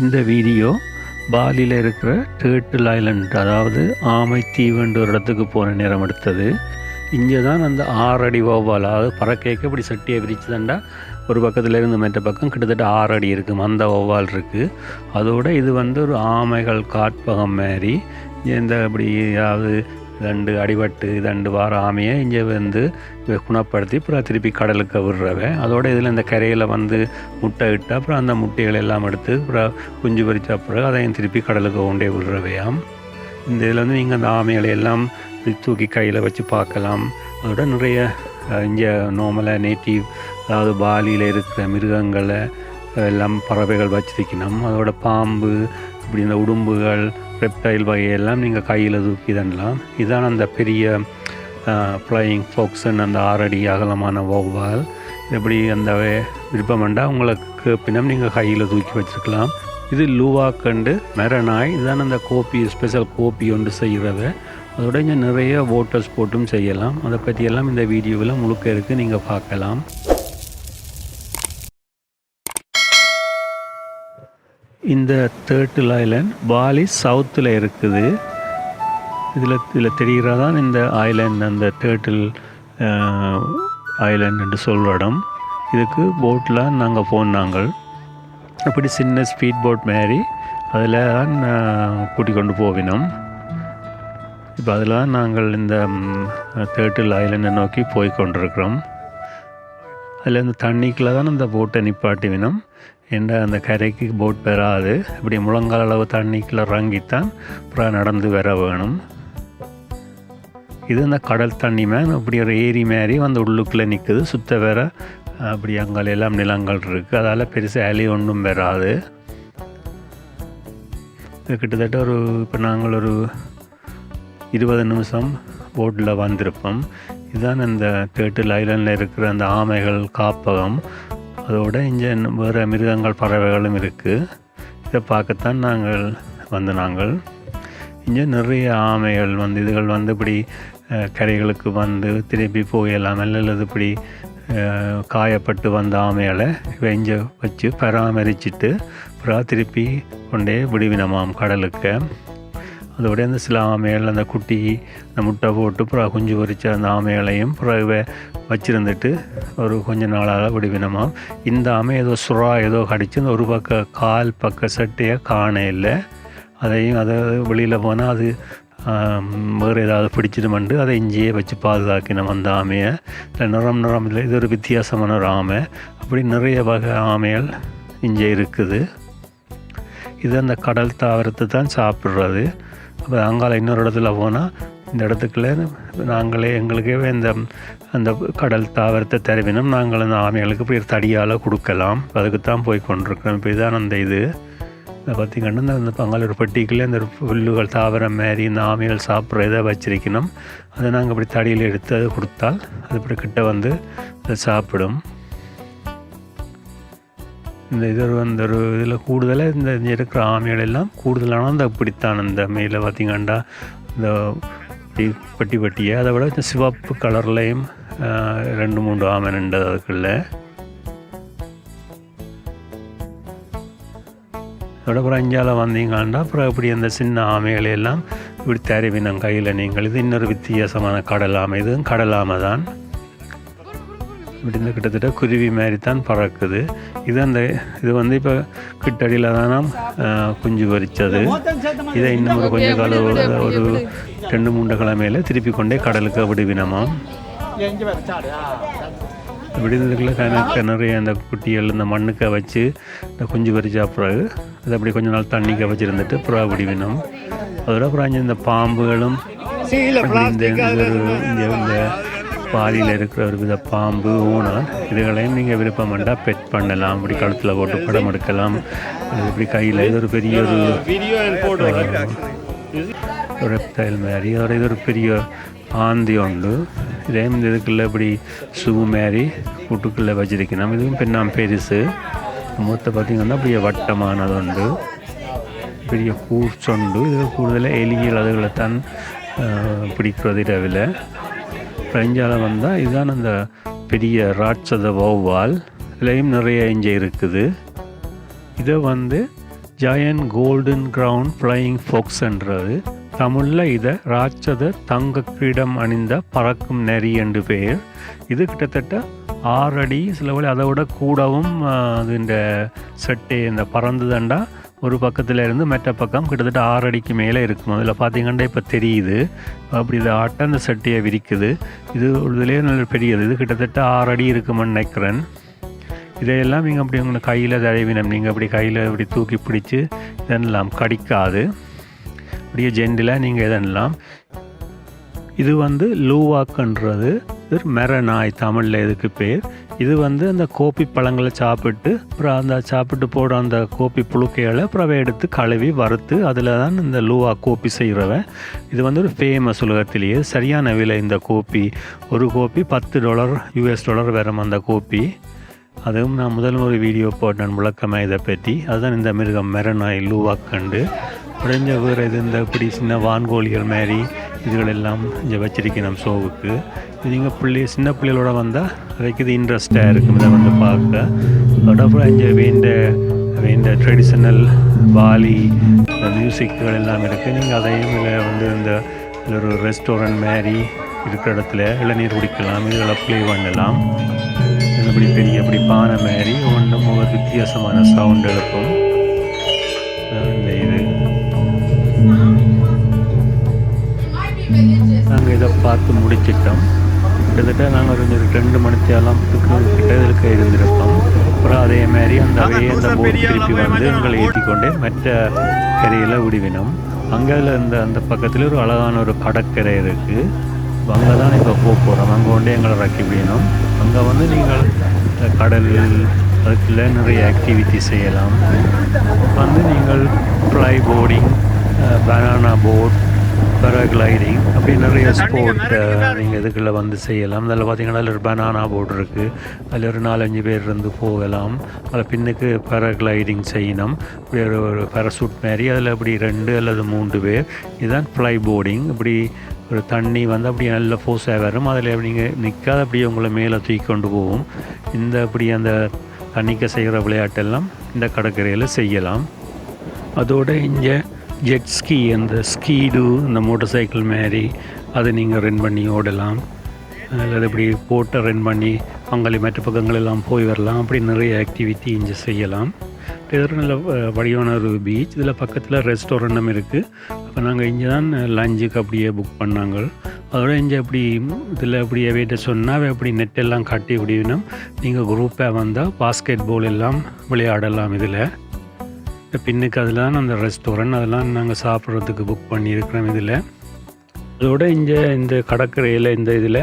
இந்த வீடியோ பாலியில் இருக்கிற டேர்ட்டில் ஐலண்ட் அதாவது ஆமை தீவுன்ற ஒரு இடத்துக்கு போன நேரம் எடுத்தது. இங்கே தான் அந்த ஆறடி ஓவால் அதாவது பறக்கைக்கு இப்படி சட்டியை விரிச்சுதாண்டா ஒரு பக்கத்துலேருந்து மற்ற பக்கம் கிட்டத்தட்ட ஆறு அடி இருக்குது அந்த ஓவால் இருக்குது அதோட இது வந்து ஒரு ஆமைகள் காட்பகம் மாதிரி. இந்த இப்படி அதாவது ரெண்டு அடிபட்டு ரெண்டு வார ஆமையை இங்கே வந்து குணப்படுத்தி அப்புறம் திருப்பி கடலுக்கு விடுறவன். அதோட இதில் இந்த கரையில் வந்து முட்டை இட்டு அப்புறம் அந்த முட்டைகள் எல்லாம் எடுத்து அப்புறம் குஞ்சு பறித்த பிறகு அதையும் திருப்பி கடலுக்கு கொண்டே விடுறவையாம். இந்த இதில் வந்து நீங்கள் அந்த ஆமைகளை எல்லாம் தூக்கி கையில் வச்சு பார்க்கலாம். அதோட நிறைய இங்கே நார்மலாக நேட்டிவ் அதாவது பாலியில் இருக்கிற மிருகங்களை எல்லாம் பறவைகள் வச்சிருக்கணும். அதோட பாம்பு இப்படி இந்த உடும்புகள் ரெப்டைல் வகையெல்லாம் நீங்கள் கையில் தூக்கி தண்டலாம். இதான் அந்த பெரிய ஃப்ளையிங் ஃபோக்ஸன் அந்த ஆறடி அகலமான வௌவால். எப்படி அந்த விருப்பம்ண்டா உங்களுக்கு பின்னம் நீங்கள் கையில் தூக்கி வச்சிருக்கலாம். இது லூவாக்கண்டு மெரனாய் இதான் அந்த கோப்பி ஸ்பெஷல் கோப்பி ஒன்று செய்கிறத அதோட இங்கே நிறைய ஓட்டர்ஸ் போட்டும் செய்யலாம். அதை பற்றியெல்லாம் இந்த வீடியோவில் முழுக்க இருக்குது நீங்கள் பார்க்கலாம். இந்த தேர்ட்டில் ஐலண்ட் பாலி சவுத்தில் இருக்குது. இதில் இதில் தெரிகிறதான் இந்த ஐலேண்ட் அந்த தேர்ட்டில் ஐலேண்ட் uh, என்று சொல்கிற இடம். இதுக்கு போட்டில் நாங்கள். போனாங்க அப்படி சின்ன ஸ்பீட் போட் மாரி அதில் தான் uh, கூட்டிக் கொண்டு போவினோம். இப்போ அதில் தான் நாங்கள் இந்த mm, தேர்ட்டில் ஐலண்டை நோக்கி போய் கொண்டிருக்கிறோம் அதில் இந்த தண்ணிக்குள்ளே தான் அந்த போட்டை நிப்பாட்டிவினோம் என்ற அந்த கரைக்கு போட் வராது? இப்படி முழங்கால் அளவு தண்ணிக்குள்ளே இறங்கித்தான் அப்புறம் நடந்து வர வேணும். இது அந்த கடல் தண்ணி மேன் அப்படி ஒரு ஏரி மாதிரி வந்து உள்ளுக்குள்ளே நிற்குது சுத்த வேற அப்படி அங்கால எல்லாம் நிலங்கள் இருக்குது அதால் பெருசாக அலி ஒன்றும் வராது. இது கிட்டத்தட்ட ஒரு இப்போ நாங்கள் ஒரு இருபது நிமிஷம் போட்டில் வந்திருப்போம். இதுதான் இந்த தேர்ட்டில் ஐலண்டில் இருக்கிற அந்த ஆமைகள் காப்பகம். அதோட இங்கே வேறு மிருகங்கள் பறவைகளும் இருக்குது இதை பார்க்கத்தான் நாங்கள் வந்து நாங்கள். இங்கே நிறைய ஆமைகள் வந்து இதுகள் வந்து இப்படி கரைகளுக்கு வந்து திருப்பி போயிடலாம் அல்லது இப்படி காயப்பட்டு வந்த ஆமைகளை இங்கே வச்சு பராமரிச்சுட்டு அப்புறம் திருப்பி கொண்டே விடுவினமாம் கடலுக்கு. அதோட அந்த சில ஆமைகள் அந்த குட்டி அந்த முட்டை போட்டு அப்புறம் குஞ்சு பொறிச்ச அந்த ஆமைகளையும் பிறகு வச்சுருந்துட்டு ஒரு கொஞ்ச நாளாக விடுவினமாக இந்த ஆமை ஏதோ சுறா ஏதோ கடிச்சு அந்த ஒரு பக்க கால் பக்க சட்டையை காண இல்லை அதையும் அதை வெளியில் போனால் அது வேறு ஏதாவது பிடிச்சிடுமெண்டு அதை இஞ்சியே வச்சு பாதுகாக்கணும் அந்த ஆமையை இல்லை நிறம் நிறம் இல்லை இது ஒரு வித்தியாசமான ஒரு ஆமை அப்படி நிறைய வகை ஆமைகள் இங்கே இருக்குது இது அந்த கடல் தாவரத்தை தான் சாப்பிட்றது அப்புறம் அங்கால இன்னொரு இடத்துல போனால் இந்த இடத்துக்குள்ள நாங்களே எங்களுக்கே இந்த அந்த கடல் தாவரத்தை தருவினும் நாங்கள் அந்த ஆமைகளுக்கு இப்படி தடியால் கொடுக்கலாம். அதுக்கு தான் போய் கொண்டிருக்கிறோம். இப்படி தான் அந்த இது. இதை பார்த்திங்கன்னா இந்த- இந்த பங்காளி ஒரு பெட்டிக்குள்ளே இந்த புல்லுகள் தாவரம் மாதிரி இந்த ஆமைகள் சாப்பிட்ற இதை வச்சிருக்கணும். அதை நாங்கள் இப்படி தடியில் எடுத்து அதை கொடுத்தால் அது இப்படி கிட்ட வந்து அதை சாப்பிடும். இந்த இது ஒரு அந்த ஒரு இதில் கூடுதலாக இந்த இருக்கிற ஆமைகள் எல்லாம் கூடுதலான அந்த இப்படித்தான் இந்த மேலே பார்த்திங்கண்டா. இந்த பட்டி பட்டியை. அதை விட இந்த சிவப்பு கலர்லேயும் ரெண்டு மூன்று ஆமை நின்று அதுக்குள்ள. அதோட அப்புறம் அஞ்சால் வந்தீங்கன்னா அப்புறம் இப்படி அந்த சின்ன ஆமைகளை எல்லாம் இப்படி தருவினம் கையில் நீங்கள். இது இன்னொரு வித்தியாசமான கடல் ஆமை. இதுவும் கடல் ஆமை தான் இப்படி இந்த கிட்டத்தட்ட குருவி மாதிரி தான் பறக்குது. இது அந்த இது வந்து இப்போ கிட்டடியில் தான் குஞ்சு பொரிச்சது இதை இன்னும் ஒரு கொஞ்ச காலம் ஒரு- ரெண்டு மூன்று கிழமையில திருப்பி கொண்டே கடலுக்கு விடுவினமாம். விடுதலுக்குள்ள கணக்கு நிறைய அந்த குட்டிகள் இந்த மண்ணுக்க வச்சு இந்த குஞ்சு பறிச்சா பிறகு அது அப்படி கொஞ்ச நாள் தண்ணிக்க வச்சுருந்துட்டு புறா விடுவினோம். அதோட அப்புறம் இந்த பாம்புகளும் அப்படி இந்த பாலியில் இருக்கிற ஒரு வித பாம்பு ஊனால் இதுகளையும் நீங்கள் விருப்பம் வேண்டாம் பெட் பண்ணலாம். இப்படி கழுத்தில் போட்டு படம் எடுக்கலாம். அது இப்படி கையில் இது ஒரு பெரிய ஒரு ரெப்டைல் மாதிரி அதோட இது ஒரு பெரிய ஆந்தி உண்டு. இதே இந்த இதுக்குள்ள இப்படி ஷூ மாதிரி கூட்டுக்குள்ளே வச்சிருக்கணும் இதுவும் பெண்ணாம் பெருசு. மூத்த பார்த்திங்கன்னா அப்படியே வட்டமானது உண்டு. பெரிய கூர்ச்சொண்டு இது கூடுதலாக எலிகள் அதுகளை தான் பிடிக்கிறது இரவில். பிரெஞ்சால வந்தால் இதுதான் அந்த பெரிய ராட்சத வௌவால். இதுலேயும் நிறைய இங்கே இருக்குது. இதை வந்து ஜாயன் கோல்டன் கிரவுண்ட் ஃப்ளையிங் ஃபோக்ஸ்ன்றது தமிழில் இதை ராட்சத தங்க கிரீடம் அணிந்த பறக்கும் நெறி என்று பெயர். இது கிட்டத்தட்ட ஆறடி சில வழி அதை விட கூடவும் அது இந்த செட்டை இந்த பறந்து தண்டா ஒரு பக்கத்தில் இருந்து மற்ற பக்கம் கிட்டத்தட்ட ஆறு அடிக்கு மேலே இருக்கும்? அதில் பார்த்தீங்கன்னா இப்போ தெரியுது. அப்படி இதை ஆட்ட அந்த சட்டையை விரிக்குது. இது இதுலேயே நல்ல பெரியது. இது கிட்டத்தட்ட ஆறு அடி இருக்குமென்னு நினைக்கிறேன். இதையெல்லாம் நீங்கள் அப்படி உங்களை கையில் தடவினம். நீங்கள் அப்படி கையில் இப்படி தூக்கி பிடிச்சி இதெல்லாம் கடிக்காது. அப்படியே ஜெண்டிலாக நீங்கள் இதெல்லாம். இது வந்து லூவாக்குன்றது. இது மெரநாய் தமிழில் இதுக்கு பேர். இது வந்து அந்த கோப்பி பழங்களை சாப்பிட்டு அப்புறம் அந்த சாப்பிட்டு போடுற அந்த கோப்பி புழுக்கைகளை அப்புறம் எடுத்து கழுவி வறுத்து அதில் தான் இந்த லூவா கோப்பி செய்கிறவன் இது வந்து ஒரு ஃபேமஸ் உலகத்திலேயே சரியான விலை இந்த கோப்பி. ஒரு கோப்பி பத்து டாலர் யூஎஸ் டாலர் வரும் அந்த கோப்பி. அதுவும் நான் முதல் ஒரு வீடியோ போட்டேன் விளக்கமாக இதை பற்றி. அதுதான் இந்த மிருகம் மெரனாய் லூவா கண்டு. உடைஞ்ச வேறு இது இந்த இப்படி சின்ன வான்கோழிகள் மாதிரி இதுகளெல்லாம் இங்கே வச்சிருக்கணும் ஷோவுக்கு. இது நீங்கள் பிள்ளை சின்ன பிள்ளைகளோட வந்தால் அதுக்கு இது இன்ட்ரெஸ்டாக இருக்கும். இதை வந்து பார்க்க. அதோட இங்கே வேண்ட வேண்ட ட்ரெடிஷ்னல் பாலி மியூசிக்குகள் எல்லாம் இருக்குது நீங்கள் அதையும் இல்லை வந்து இந்த ஒரு ரெஸ்டாரண்ட் மாதிரி இருக்கிற இடத்துல இளநீர் குடிக்கலாம் இதெல்லாம் ப்ளே பண்ணலாம். இப்படி பெரிய இப்படி பானை மாதிரி ஒன்றும் ஒரு வித்தியாசமான சவுண்ட் எழுப்பும் இதை பார்த்து முடிச்சிட்டோம். கிட்டத்தட்ட நாங்கள் ஒரு ரெண்டு மணித்தேலத்துக்கு கிட்ட இதுக்கு இருந்திருப்போம். அப்புறம் அதே மாதிரி அந்த வே அந்த போட் திருப்பி வந்து எங்களை ஏற்றிக்கொண்டே மற்ற கரையில் விடுவினோம். அங்கே இந்த அந்த பக்கத்தில் ஒரு அழகான ஒரு கடற்கரை இருக்குது அங்கே தான் இப்போ போக போகிறோம் அங்கே கொண்டே எங்களை ரக்கி விடணும். அங்கே வந்து நீங்கள் கடல் அதுக்குள்ள நிறைய ஆக்டிவிட்டி செய்யலாம். வந்து நீங்கள் fly boarding banana boat paragliding அப்படி நிறைய ஸ்போர்ட் நீங்கள் இதுக்குள்ளே வந்து செய்யலாம்? அதில் பார்த்தீங்கன்னா அதில் ஒரு பனானா போர்டு இருக்குது அதில் ஒரு நாலஞ்சு பேர் இருந்து போகலாம். அதில் பின்னுக்கு பேராகிளைடிங் செய்யணும். இப்படி ஒரு ஒரு பேராசூட் மாதிரி. அதில் அப்படி ரெண்டு அல்லது மூன்று பேர். இதுதான் ஃப்ளை போர்டிங் இப்படி ஒரு தண்ணி வந்து அப்படியே நல்ல ஃபோர்ஸாக வரும். அதில் நீங்கள் நிற்காத அப்படியே உங்களை மேலே தூக்கி கொண்டு போகும். இந்த அப்படி அந்த தண்ணிக்க செய்கிற விளையாட்டெல்லாம் இந்த கடற்கரையில் செய்யலாம். அதோட இங்கே ஜெட் ஸ்கீ அந்த ஸ்கீடு இந்த மோட்டர் சைக்கிள் மாதிரி அதை நீங்கள் ரென் பண்ணி ஓடலாம். அல்லது இப்படி போட்டை ரென் பண்ணி பங்களி மற்ற பக்கங்கள் எல்லாம் போய் வரலாம். அப்படி நிறைய ஆக்டிவிட்டி இங்கே செய்யலாம். இது நல்ல வடிவான ஒரு பீச் இதில் பக்கத்தில் ரெஸ்டாரண்ட்டும் இருக்குது அப்போ நாங்கள் இங்கே தான் லஞ்சுக்கு அப்படியே புக் பண்ணாங்க. அதோட இங்கே அப்படி இதில் அப்படி வீட்டை சொன்னால் அப்படி நெட்டெல்லாம் கட்டி விடணும் நீங்கள் குரூப்பாக வந்தால் பாஸ்கெட் பால் எல்லாம் விளையாடலாம் இதில். பின்னுக்கு அதில் தான் அந்த ரெஸ்டாரண்ட் அதெல்லாம் நாங்கள் சாப்பிட்றதுக்கு புக் பண்ணியிருக்கிறோம் இதில். அதோட இங்கே இந்த கடற்கரையில் இந்த இதில்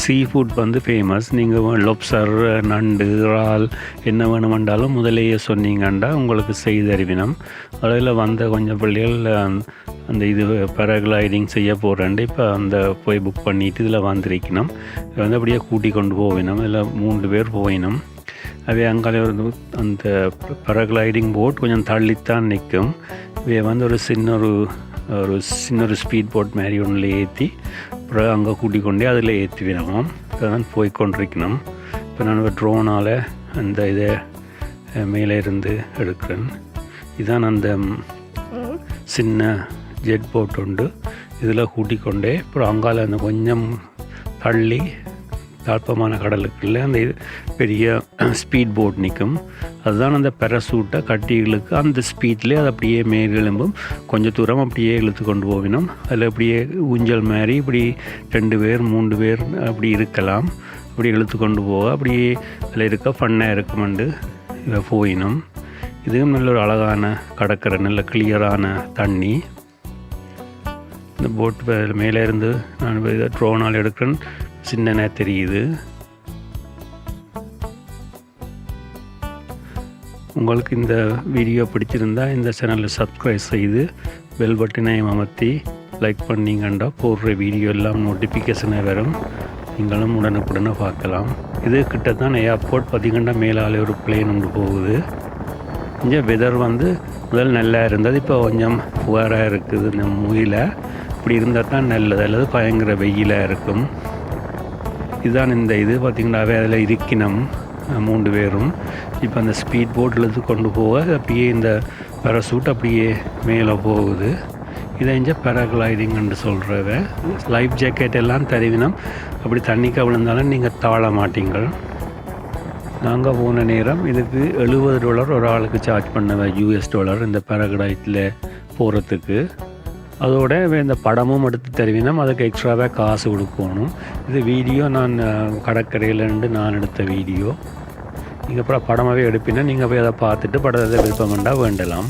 சீ ஃபுட் வந்து ஃபேமஸ் நீங்கள் லொப்சர் நண்டு இறால் என்ன வேணுமென்றாலும் முதலேயே சொன்னீங்கண்டா உங்களுக்கு செய்தறிவினம். அதில் வந்த கொஞ்சம் பிள்ளைகள் அந்த இது பேராகிளைடிங் செய்ய போகிறேன்ட்டு இப்போ அந்த போய் புக் பண்ணிவிட்டு இதில் வந்திருக்கணும். வந்து அப்படியே கூட்டி கொண்டு போவினோம். இதில் மூன்று பேர் போயினோம். அவை அங்காலே வந்து அந்த பேராகிளைடிங் போட் கொஞ்சம் தள்ளித்தான் நிற்கும். இவை வந்து ஒரு சின்ன ஒரு ஒரு சின்ன ஒரு ஸ்பீட் போட் மாதிரி ஒன்றில் ஏற்றி அப்புறம் அங்கே கூட்டிக் கொண்டே அதில் ஏற்றி விடணும் தான் போய்கொண்டிருக்கணும் இப்போ நான் ட்ரோனால் அந்த இதை மேலே இருந்து எடுக்கிறேன். இதுதான் அந்த சின்ன ஜெட் போட் உண்டு. இதில் கூட்டிக்கொண்டே அப்புறம் அங்கால அந்த கொஞ்சம் தள்ளி தாழ்ப்பமான கடலுக்குள்ளே அந்த பெரிய ஸ்பீட் போட் நிற்கும். அதுதான் அந்த பெரசூட்டை கட்டிகளுக்கு அந்த ஸ்பீட்லேயே அது அப்படியே மேல் கொஞ்சம் தூரம் அப்படியே இழுத்து கொண்டு போவினோம். அதில் அப்படியே ஊஞ்சல் மாதிரி இப்படி ரெண்டு பேர் மூன்று பேர் அப்படி இருக்கலாம். அப்படி இழுத்து கொண்டு போக அப்படியே அதில் இருக்க ஃபன்னாக இருக்குமெண்டு போயினோம். இதுவும் நல்ல ஒரு அழகான கடற்கரை நல்ல கிளியரான தண்ணி. இந்த போட் மேலே இருந்து நான் ட்ரோனால் எடுக்கிறேன். சின்னன தெரியுது. உங்களுக்கு இந்த வீடியோ பிடிச்சிருந்தா இந்த சேனலை சப்ஸ்கிரைப் செய்து பெல் பட்டனையும் அமர்த்தி லைக் பண்ணிங்கண்டா போடுற வீடியோ எல்லாம் நோட்டிஃபிகேஷனை வரும். நீங்களும் உடனுக்குடனே பார்க்கலாம். இது கிட்ட தான் ஏர்போர்ட் பார்த்திங்கன்னா மேலாலே ஒரு பிளேன் ஒன்று போகுது. இங்கே வெதர் வந்து முதல் நல்லா இருந்தது. இப்போ கொஞ்சம் புகாராக இருக்குது. இந்த முயில இப்படி இருந்தால் தான் நல்லது. அல்லது பயங்கர வெயிலாக இருக்கும். இதுதான் இந்த இது பார்த்திங்கனாவே அதில் இருக்கினம் மூன்று பேரும். இப்போ அந்த ஸ்பீட் போட்டில் கொண்டு போக அப்படியே இந்த பேராசூட் அப்படியே மேலே போகுது. இதை இங்கே பேராகிளைடிங்னு சொல்கிறவ லைஃப் ஜாக்கெட் எல்லாம் தருவினம். அப்படி தண்ணிக்கு விழுந்தாலும் நீங்கள் தாழ மாட்டீங்கள். நாங்கள் போன நேரம் இதுக்கு எழுபது டாலர் ஒரு ஆளுக்கு சார்ஜ் பண்ணவ யூஎஸ் டாலர் இந்த பேராகிளைட்டில் போகிறதுக்கு அதோட இந்த படமும் எடுத்து தருவினோம் அதுக்கு எக்ஸ்ட்ராவாக காசு கொடுக்கணும். இது வீடியோ நான் கடற்கரையிலேருந்து நான் எடுத்த வீடியோ நீங்கள் அப்புறம் படமாகவே எடுப்பினா நீங்கள் போய் அதை பார்த்துட்டு படத்தை விருப்பம் வேண்டாம் வேண்டலாம்.